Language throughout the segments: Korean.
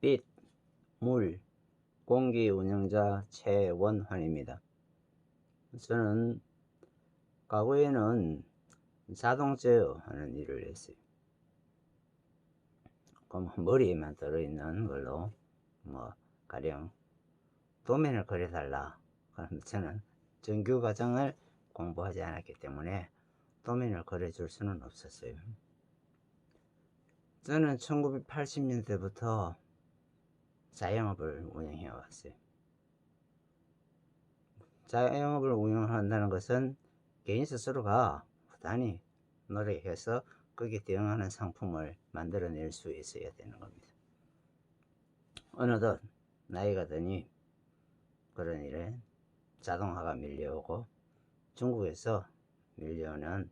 빛, 물, 공기 운영자 최원환입니다. 저는 과거에는 자동 제어 하는 일을 했어요. 그럼 머리에만 들어있는 걸로 뭐 가령 도면을 그려달라. 그럼 저는 정규 과정을 공부하지 않았기 때문에 도면을 그려줄 수는 없었어요. 저는 1980년대부터 자영업을 운영해 왔어요. 자영업을 운영한다는 것은 개인 스스로가 부단히 노력해서 거기에 대응하는 상품을 만들어낼 수 있어야 되는 겁니다. 어느덧 나이가 드니 그런 일에 자동화가 밀려오고 중국에서 밀려오는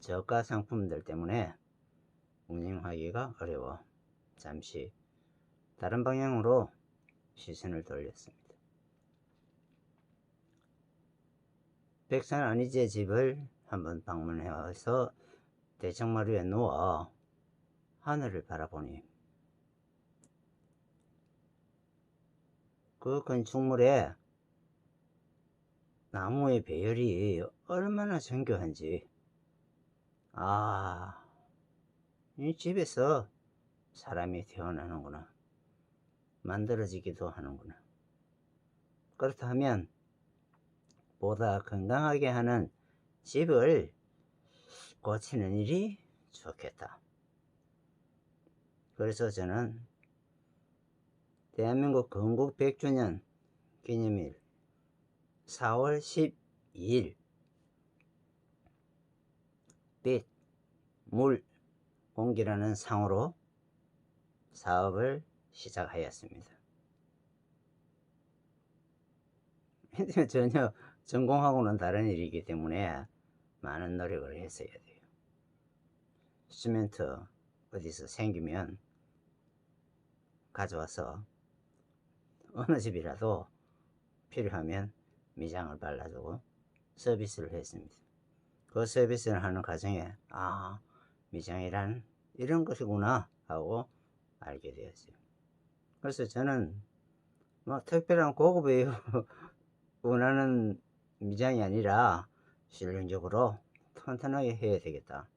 저가 상품들 때문에 운영하기가 어려워 잠시 다른 방향으로 시선을 돌렸습니다. 백산 안희재 집을 한번 방문해 와서 대청마루에 누워 하늘을 바라보니 그 건축물에 나무의 배열이 얼마나 정교한지 아, 이 집에서 사람이 태어나는구나 만들어지기도 하는구나 그렇다면 보다 건강하게 하는 집을 고치는 일이 좋겠다. 그래서 저는 대한민국 건국 100주년 기념일 4월 12일 빛, 물, 공기라는 상으로 사업을 시작하였습니다. 전혀 전공하고는 다른 일이기 때문에 많은 노력을 했어야 돼요. 시멘트 어디서 생기면 가져와서 어느 집이라도 필요하면 미장을 발라주고 서비스를 했습니다. 그 서비스를 하는 과정에 아 미장이란 이런 것이구나 하고 알게 되었어요. 그래서 저는 뭐 특별한 고급의 원하는 미장이 아니라 실용적으로 튼튼하게 해야 되겠다.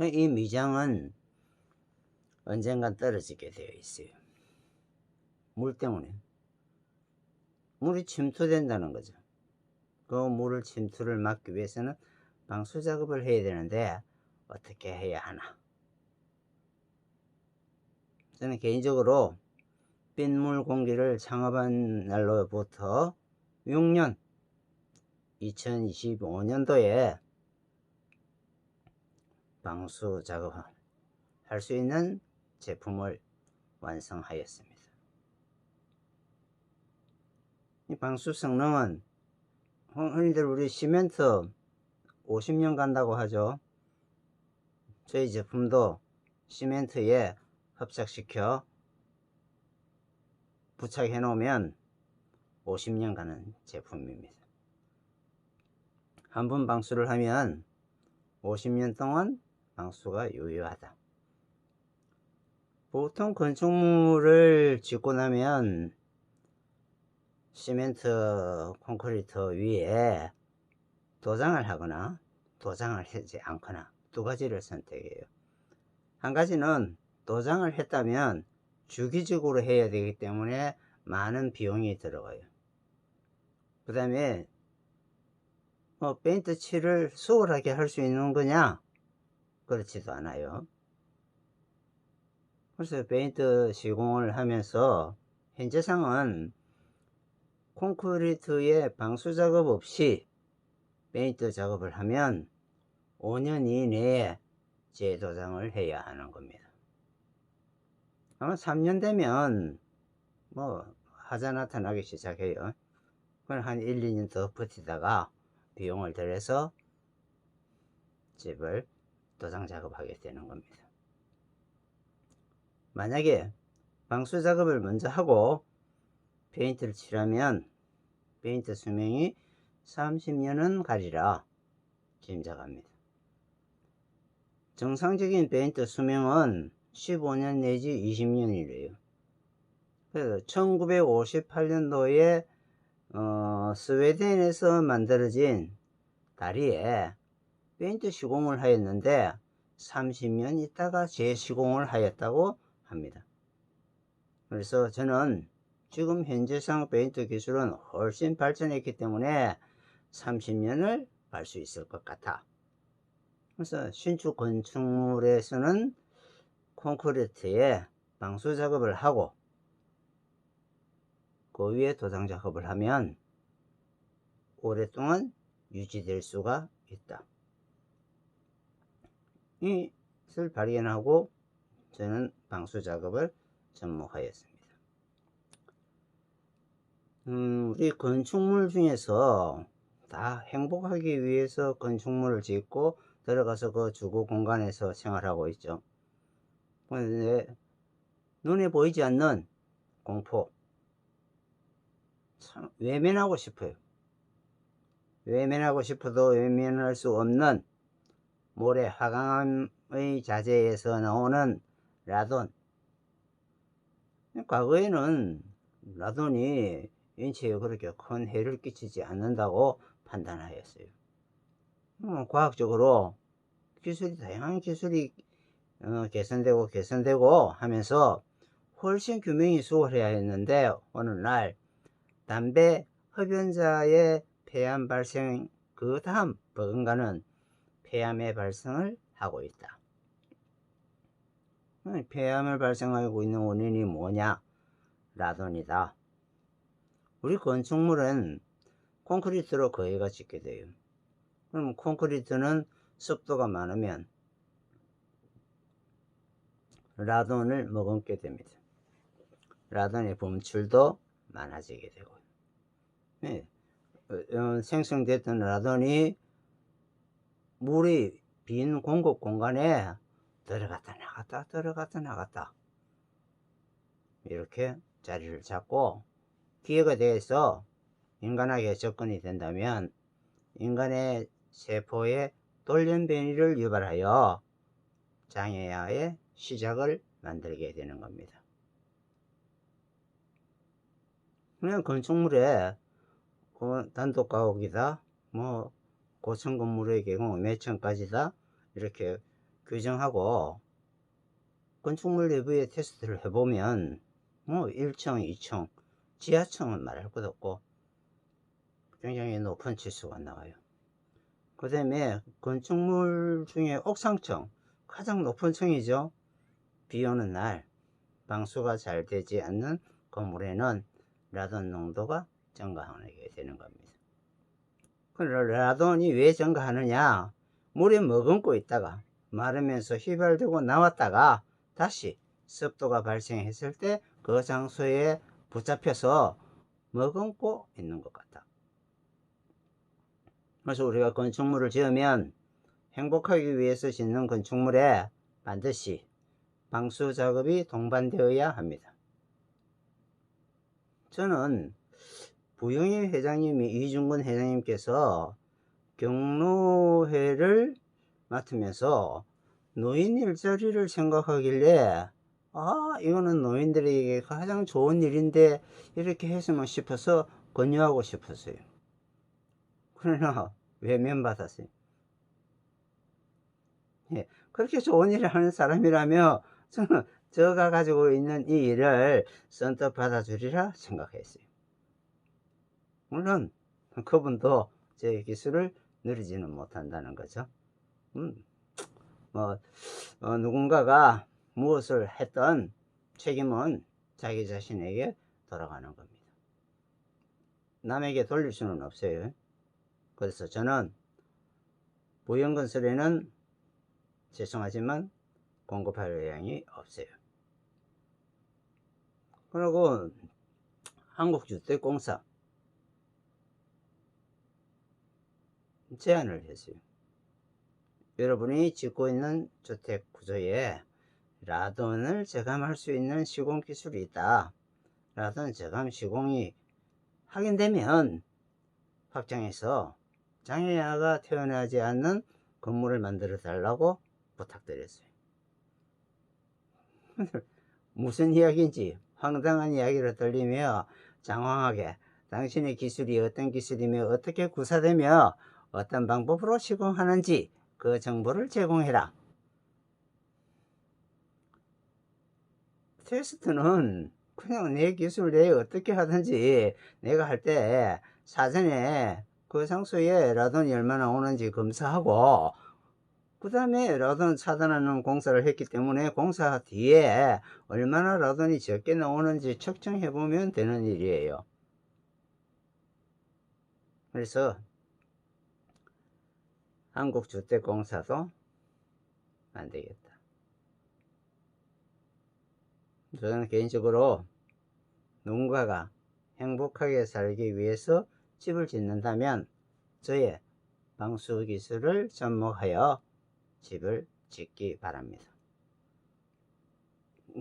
이 미장은 언젠간 떨어지게 되어 있어요. 물 때문에. 물이 침투된다는 거죠. 그 물을 침투를 막기 위해서는 방수 작업을 해야 되는데 어떻게 해야 하나. 저는 개인적으로 빗물 공기를 창업한 날로부터 6년 2025년도에 방수 작업을 할 수 있는 제품을 완성하였습니다. 이 방수 성능은 흔히들 우리 시멘트 50년 간다고 하죠. 저희 제품도 시멘트에 합작시켜 부착해 놓으면 50년 가는 제품입니다. 한 번 방수를 하면 50년 동안 방수가 유효하다. 보통 건축물을 짓고 나면 시멘트 콘크리트 위에 도장을 하거나 도장을 하지 않거나 두 가지를 선택해요. 한 가지는 도장을 했다면 주기적으로 해야 되기 때문에 많은 비용이 들어가요. 그 다음에 뭐 페인트 칠을 수월하게 할 수 있는 거냐? 그렇지도 않아요. 그래서 페인트 시공을 하면서 현재상은 콘크리트에 방수 작업 없이 페인트 작업을 하면 5년 이내에 재도장을 해야 하는 겁니다. 아마 3년 되면 뭐 하자 나타나기 시작해요. 그건 한 1, 2년 더 버티다가 비용을 들여서 집을 도장 작업하게 되는 겁니다. 만약에 방수 작업을 먼저 하고 페인트를 칠하면 페인트 수명이 30년은 가리라 짐작합니다. 정상적인 페인트 수명은 15년 내지 20년이래요. 그래서 1958년도에 어, 스웨덴에서 만들어진 다리에 페인트 시공을 하였는데 30년 있다가 재시공을 하였다고 합니다. 그래서 저는 지금 현재상 페인트 기술은 훨씬 발전했기 때문에 30년을 갈 수 있을 것 같아. 그래서 신축 건축물에서는 콘크리트에 방수 작업을 하고 그 위에 도장 작업을 하면 오랫동안 유지될 수가 있다. 이것을 발견하고 저는 방수 작업을 접목하였습니다. 음, 우리 건축물 중에서 다 행복하기 위해서 건축물을 짓고 들어가서 그 주거 공간에서 생활하고 있죠. 눈에 보이지 않는 공포 참 외면하고 싶어요. 외면하고 싶어도 외면할 수 없는 모래 화강암의 자재에서 나오는 라돈 과거에는 라돈이 인체에 그렇게 큰 해를 끼치지 않는다고 판단하였어요. 어, 과학적으로 기술이 다양한 기술이 어, 개선되고 개선되고 하면서 훨씬 규명이 수월해야 했는데 어느 날 담배 흡연자의 폐암 발생 그 다음 버금가는 폐암의 발생을 하고 있다. 어, 폐암을 발생하고 있는 원인이 뭐냐? 라돈이다. 우리 건축물은 콘크리트로 거의가 짓게 돼요. 그럼 콘크리트는 습도가 많으면 라돈을 머금게 됩니다. 라돈의 분출도 많아지게 되고 네. 어, 생성됐던 라돈이 물이 빈 공급 공간에 들어갔다 나갔다 들어갔다 나갔다 이렇게 자리를 잡고 기회가 돼서 인간에게 접근이 된다면 인간의 세포에 돌연 변이를 유발하여 장애아의 시작을 만들게 되는 겁니다. 그냥 건축물에 그 단독 가옥이다, 뭐 고층 건물의 경우 몇 층까지다 이렇게 규정하고 건축물 내부에 테스트를 해보면 뭐 1층, 2층, 지하층은 말할 것 없고 굉장히 높은 지수가 나와요. 그 다음에 건축물 중에 옥상층 가장 높은 층이죠. 비 오는 날 방수가 잘 되지 않는 건물에는 라돈 농도가 증가하게 되는 겁니다. 그 라돈이 왜 증가하느냐? 물에 머금고 있다가 마르면서 휘발되고 나왔다가 다시 습도가 발생했을 때 그 장소에 붙잡혀서 머금고 있는 것 같다. 그래서 우리가 건축물을 지으면 행복하기 위해서 짓는 건축물에 반드시 방수 작업이 동반되어야 합니다. 저는 부영희 회장님이 이중근 회장님께서 경로회를 맡으면서 노인 일자리를 생각하길래 아 이거는 노인들에게 가장 좋은 일인데 이렇게 했으면 싶어서 권유하고 싶었어요. 그러나 외면받았어요. 예, 그렇게 좋은 일을 하는 사람이라며 저는 저가 가지고 있는 이 일을 선뜻 받아주리라 생각했어요. 물론 그분도 제 기술을 누리지는 못한다는 거죠. 음, 뭐 어, 누군가가 무엇을 했던 책임은 자기 자신에게 돌아가는 겁니다. 남에게 돌릴 수는 없어요. 그래서 저는 부영건설에는 죄송하지만 공급할 의향이 없어요. 그리고 한국주택공사 제안을 했어요. 여러분이 짓고 있는 주택 구조에 라돈을 제감할 수 있는 시공 기술이 있다. 라돈 제감 시공이 확인되면 확장해서 장애아가 태어나지 않는 건물을 만들어 달라고 부탁드렸어요. 무슨 이야기인지 황당한 이야기를 들리며 장황하게 당신의 기술이 어떤 기술이며 어떻게 구사되며 어떤 방법으로 시공하는지 그 정보를 제공해라. 테스트는 그냥 내 기술 내에 어떻게 하든지 내가 할 때 사전에 그 장소에 라돈이 얼마나 오는지 검사하고 그 다음에 라돈 차단하는 공사를 했기 때문에 공사 뒤에 얼마나 라돈이 적게 나오는지 측정해 보면 되는 일이에요. 그래서 한국주택공사도 안 되겠다. 저는 개인적으로 누군가가 행복하게 살기 위해서 집을 짓는다면 저의 방수 기술을 접목하여 집을 짓기 바랍니다.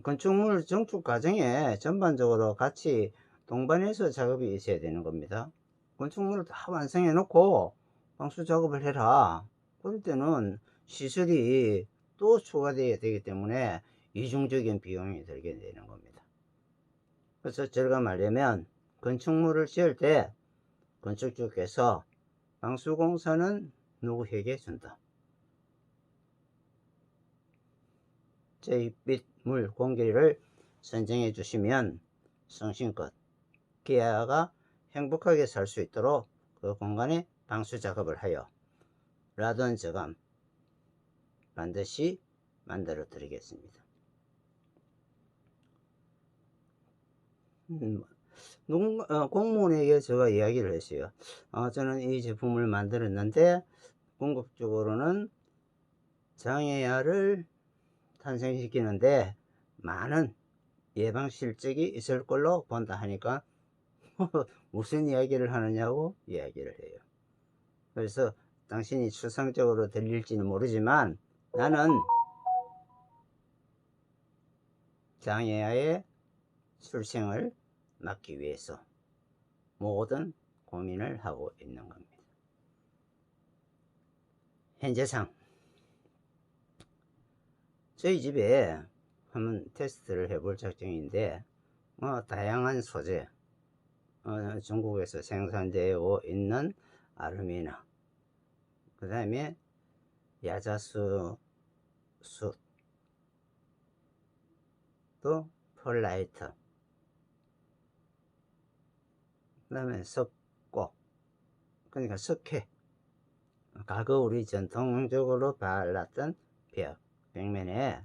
건축물 정축 과정에 전반적으로 같이 동반해서 작업이 있어야 되는 겁니다. 건축물을 다 완성해 놓고 방수 작업을 해라. 그럴 때는 시설이 또 추가되어야 되기 때문에 이중적인 비용이 들게 되는 겁니다. 그래서 절감하려면 건축물을 지을 때 건축주께서 방수공사는 누구에게 준다. 제2빛 물 공기를 선정해 주시면 성심껏 기아가 행복하게 살 수 있도록 그 공간에 방수 작업을 하여 라돈 저감 반드시 만들어 드리겠습니다. 음, 누군가, 어, 공무원에게 제가 이야기를 했어요. 어, 저는 이 제품을 만들었는데 궁극적으로는 장애아를 탄생시키는데 많은 예방 실적이 있을 걸로 본다 하니까 무슨 이야기를 하느냐고 이야기를 해요. 그래서 당신이 추상적으로 들릴지는 모르지만 나는 장애아의 출생을 막기 위해서 모든 고민을 하고 있는 겁니다. 현재상 저희 집에 한번 테스트를 해볼 작정인데 뭐 다양한 소재 어, 중국에서 생산되어 있는 아루미늄 그 다음에 야자수 숯, 또 펄라이트 그 다음에 석고 그러니까 석회. 과거 우리 전통적으로 발랐던 벽 벽면에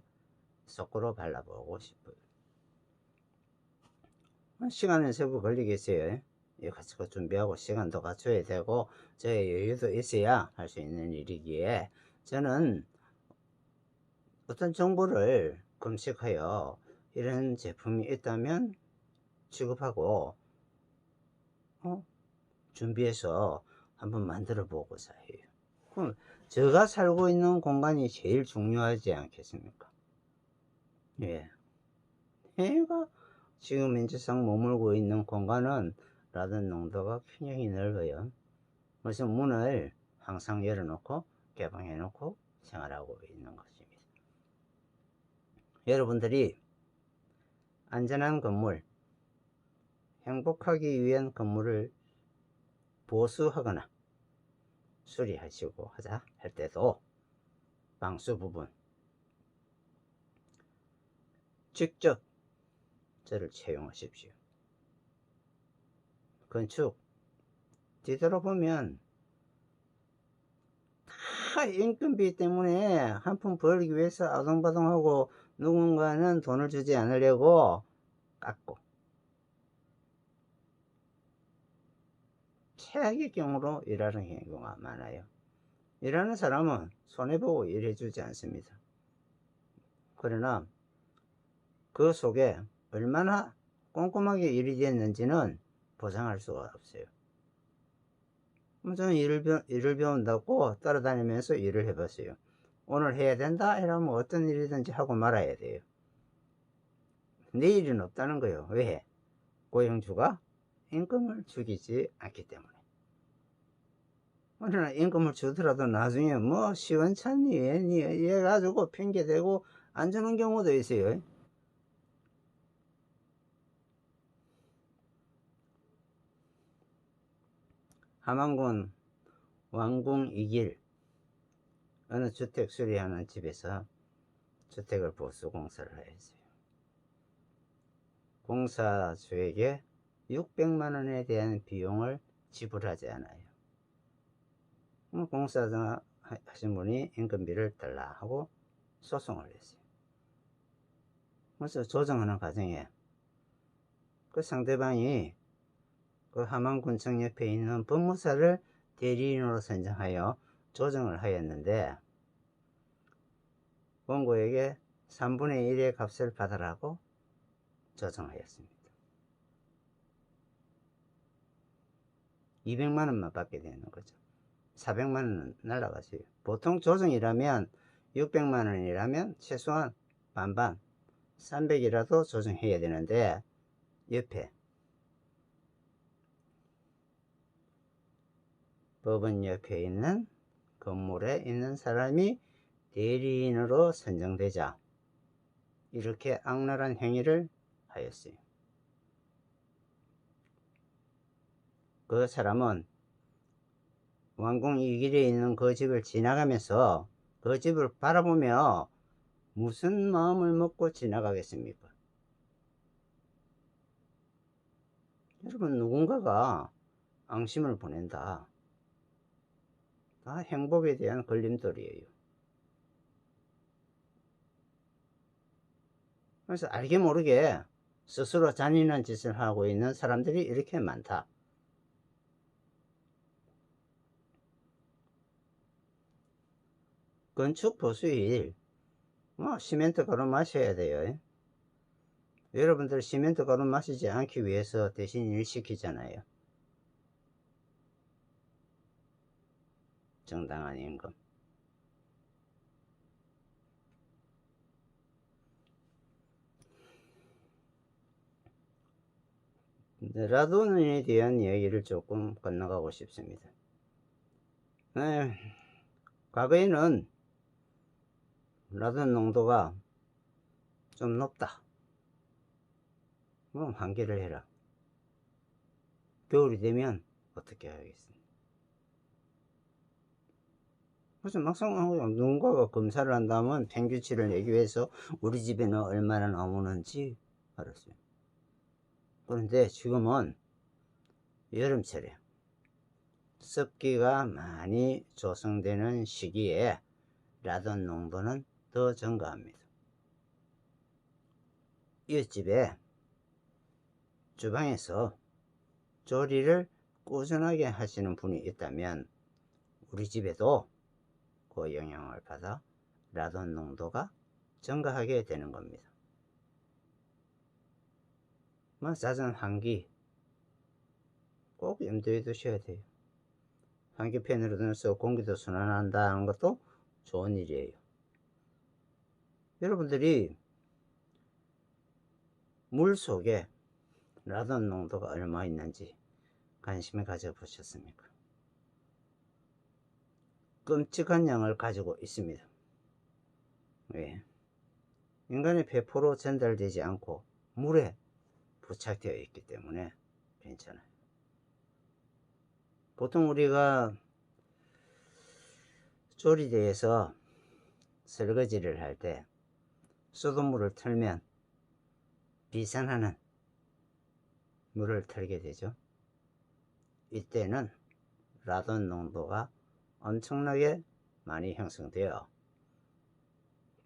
석고로 발라보고 싶어요 시간은 세부 걸리겠어요 이 같이 준비하고 시간도 갖춰야 되고 저의 여유도 있어야 할 수 있는 일이기에 저는 어떤 정보를 검색하여 이런 제품이 있다면 취급하고 어? 준비해서 한번 만들어 보고자 해요 그럼 제가 살고 있는 공간이 제일 중요하지 않겠습니까? 예. 내가 지금 현재상 머물고 있는 공간은 라든 농도가 굉장히 넓어요. 그래서 문을 항상 열어놓고 개방해 놓고 생활하고 있는 것입니다. 여러분들이 안전한 건물 행복하기 위한 건물을 보수하거나 수리하시고 하자 할 때도 방수 부분 직접 저를 채용하십시오. 건축 뒤돌아보면 다 인건비 때문에 한푼 벌기 위해서 아동바동하고 누군가는 돈을 주지 않으려고 깎고 최악의 경우로 일하는 경우가 많아요. 일하는 사람은 손해보고 일해주지 않습니다. 그러나 그 속에 얼마나 꼼꼼하게 일이 됐는지는 보장할 수가 없어요. 저는 일을, 배, 일을 배운다고 따라다니면서 일을 해봤어요. 오늘 해야 된다 이러면 어떤 일이든지 하고 말아야 돼요. 내일은 없다는 거예요. 왜? 고용주가 임금을 주기지 않기 때문에. 그러나 임금을 주더라도 나중에 뭐 시원찮니 예, 왜니 해가지고 예 핑계대고 안 주는 경우도 있어요. 하만군 왕궁 이길 어느 주택 수리하는 집에서 주택을 보수 공사를 했어요. 공사주에게 600만원에 대한 비용을 지불하지 않아요. 공사 하신 분이 인건비를 달라 하고 소송을 했어요. 그래서 조정하는 과정에 그 상대방이 그 함안군청 옆에 있는 법무사를 대리인으로 선정하여 조정을 하였는데 원고에게 3분의 1의 값을 받으라고 조정하였습니다. 200만원만 받게 되는 거죠. 400만원은 날라가지 보통 조정이라면 600만 원이라면 최소한 반반 300이라도 조정해야 되는데 옆에 법원 옆에 있는 건물에 있는 사람이 대리인으로 선정되자 이렇게 악랄한 행위를 하였어요. 그 사람은 왕궁 이 길에 있는 그 집을 지나가면서 그 집을 바라보며 무슨 마음을 먹고 지나가겠습니까? 여러분 누군가가 앙심을 보낸다. 다 행복에 대한 걸림돌이에요. 그래서 알게 모르게 스스로 잔인한 짓을 하고 있는 사람들이 이렇게 많다. 건축 보수일 뭐 시멘트 가루 마셔야 돼요. 여러분들 시멘트 가루 마시지 않기 위해서 대신 일 시키잖아요. 정당한 임금. 라돈에 대한 이야기를 조금 건너가고 싶습니다. 네, 과거에는 라돈 농도가 좀 높다. 그럼 환기를 해라. 겨울이 되면 어떻게 하겠습니까? 그래서 막상 누군가가 검사를 한다면 평균치를 내기 위해서 우리 집에는 얼마나 나오는지 알았어요. 그런데 지금은 여름철에 습기가 많이 조성되는 시기에 라돈 농도는 더 증가합니다. 이웃집에 주방에서 조리를 꾸준하게 하시는 분이 있다면 우리 집에도 그 영향을 받아 라돈 농도가 증가하게 되는 겁니다. 뭐 잦은 환기 꼭 염두에 두셔야 돼요. 환기팬으로 넣어서 공기도 순환한다는 것도 좋은 일이에요. 여러분들이 물 속에 라돈 농도가 얼마 있는지 관심을 가져보셨습니까? 끔찍한 양을 가지고 있습니다. 왜? 인간의 배포로 전달되지 않고 물에 부착되어 있기 때문에 괜찮아요. 보통 우리가 조리대에서 설거지를 할 때 수돗물을 틀면 비산하는 물을 틀게 되죠. 이때는 라돈 농도가 엄청나게 많이 형성되어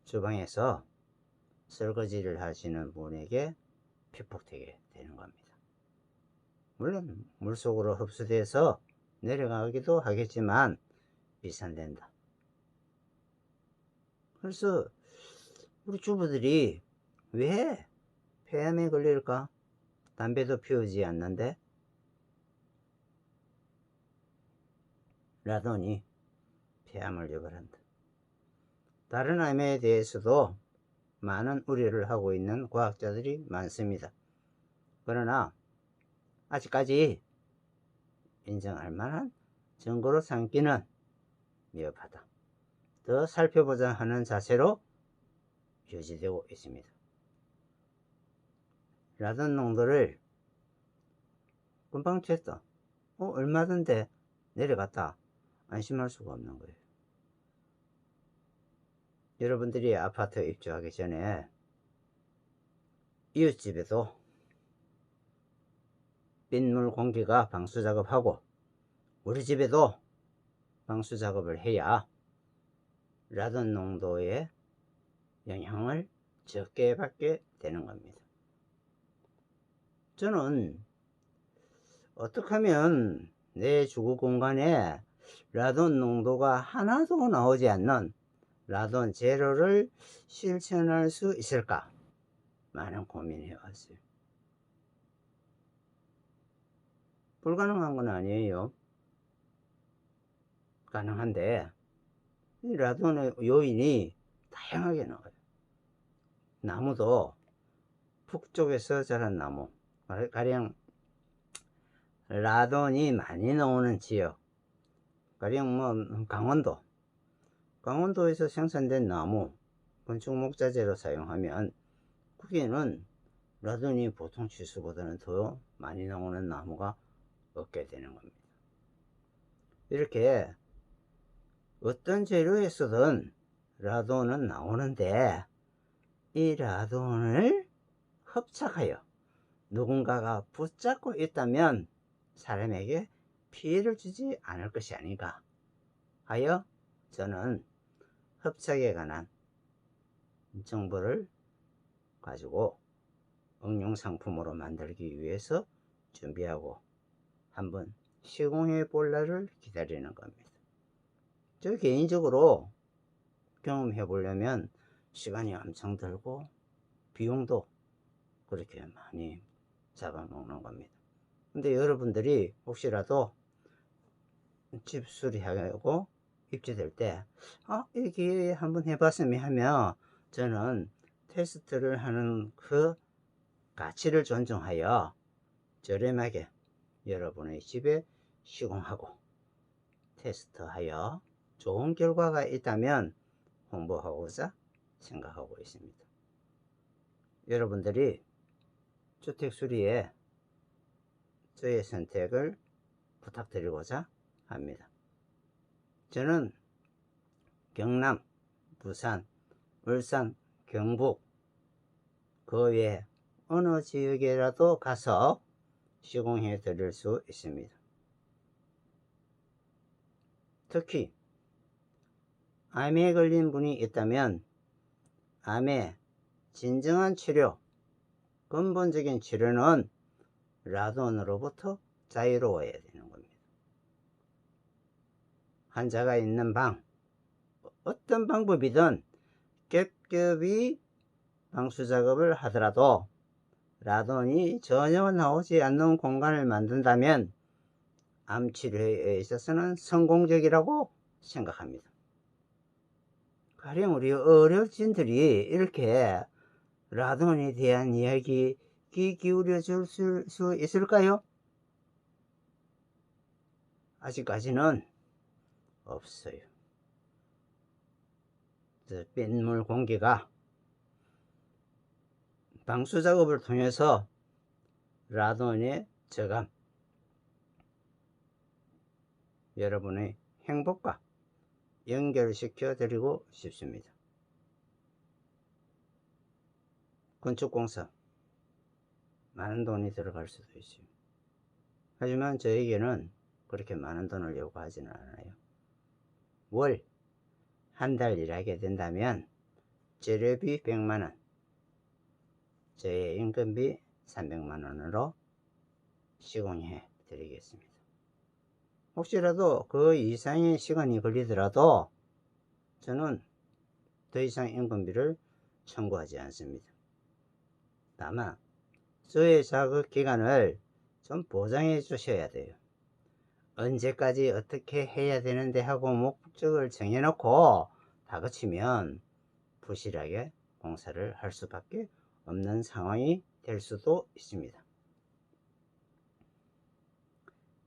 주방에서 설거지를 하시는 분에게 피폭되게 되는 겁니다. 물론 물속으로 흡수돼서 내려가기도 하겠지만 비산된다. 그래서 우리 주부들이 왜 폐암에 걸릴까? 담배도 피우지 않는데 라돈이 폐암을 유발한다. 다른 암에 대해서도 많은 우려를 하고 있는 과학자들이 많습니다. 그러나 아직까지 인정할 만한 증거로 삼기는 미흡하다. 더 살펴보자 하는 자세로 유지되고 있습니다. 라돈 농도를 금방 쟀어. 어, 얼마던데? 내려갔다 안심할 수가 없는 거예요. 여러분들이 아파트 입주하기 전에 이웃집에도 빗물 공기가 방수 작업하고 우리 집에도 방수 작업을 해야 라돈 농도의 영향을 적게 받게 되는 겁니다. 저는 어떻게 하면 내 주거 공간에 라돈 농도가 하나도 나오지 않는 라돈 제로를 실천할 수 있을까? 많은 고민해 왔어요. 불가능한 건 아니에요. 가능한데 이 라돈의 요인이 다양하게 나와요. 나무도 북쪽에서 자란 나무, 가령 라돈이 많이 나오는 지역, 가령 뭐 강원도, 강원도에서 생산된 나무, 건축 목자재로 사용하면 거기에는 라돈이 보통 지수보다는 더 많이 나오는 나무가 얻게 되는 겁니다. 이렇게 어떤 재료에서든 라돈은 나오는데 이 라돈을 흡착하여 누군가가 붙잡고 있다면 사람에게 피해를 주지 않을 것이 아닌가 하여 저는 흡착에 관한 정보를 가지고 응용 상품으로 만들기 위해서 준비하고 한번 시공해 볼 날을 기다리는 겁니다. 저 개인적으로 경험해 보려면 시간이 엄청 들고 비용도 그렇게 많이 잡아먹는 겁니다. 근데 여러분들이 혹시라도 집 수리하고 입주될 때, 아, 이 기회에 한번 해봤으면 하며 저는 테스트를 하는 그 가치를 존중하여 저렴하게 여러분의 집에 시공하고 테스트하여 좋은 결과가 있다면 홍보하고자 생각하고 있습니다. 여러분들이 주택 수리에 저의 선택을 부탁드리고자 합니다. 저는 경남, 부산, 울산, 경북 그 외에 어느 지역에라도 가서 시공해 드릴 수 있습니다. 특히 암에 걸린 분이 있다면 암의 진정한 치료, 근본적인 치료는 라돈으로부터 자유로워야 되는 겁니다. 환자가 있는 방, 어떤 방법이든 겹겹이 방수 작업을 하더라도 라돈이 전혀 나오지 않는 공간을 만든다면 암 치료에 있어서는 성공적이라고 생각합니다. 가령 우리 어렵진들이 이렇게 라돈에 대한 이야기 귀 기울여 줄 수 있을까요? 아직까지는 없어요. 빗물 공기가 방수 작업을 통해서 라돈의 저감 여러분의 행복과 연결시켜 드리고 싶습니다. 건축공사 많은 돈이 들어갈 수도 있어요. 하지만 저에게는 그렇게 많은 돈을 요구하지는 않아요. 월 한 달 일하게 된다면 재료비 100만원 저의 임금비 300만원으로 시공해 드리겠습니다. 혹시라도 그 이상의 시간이 걸리더라도 저는 더 이상 임금비를 청구하지 않습니다. 다만 저의 작업 기간을 좀 보장해 주셔야 돼요. 언제까지 어떻게 해야 되는데 하고 목적을 정해놓고 다그치면 부실하게 공사를 할 수밖에 없는 상황이 될 수도 있습니다.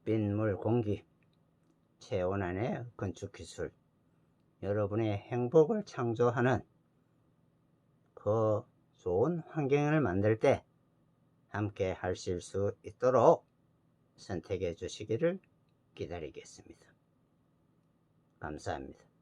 빗물 공기 체온안의 건축기술 여러분의 행복을 창조하는 그 좋은 환경을 만들 때 함께 하실 수 있도록 선택해 주시기를 기다리겠습니다. 감사합니다.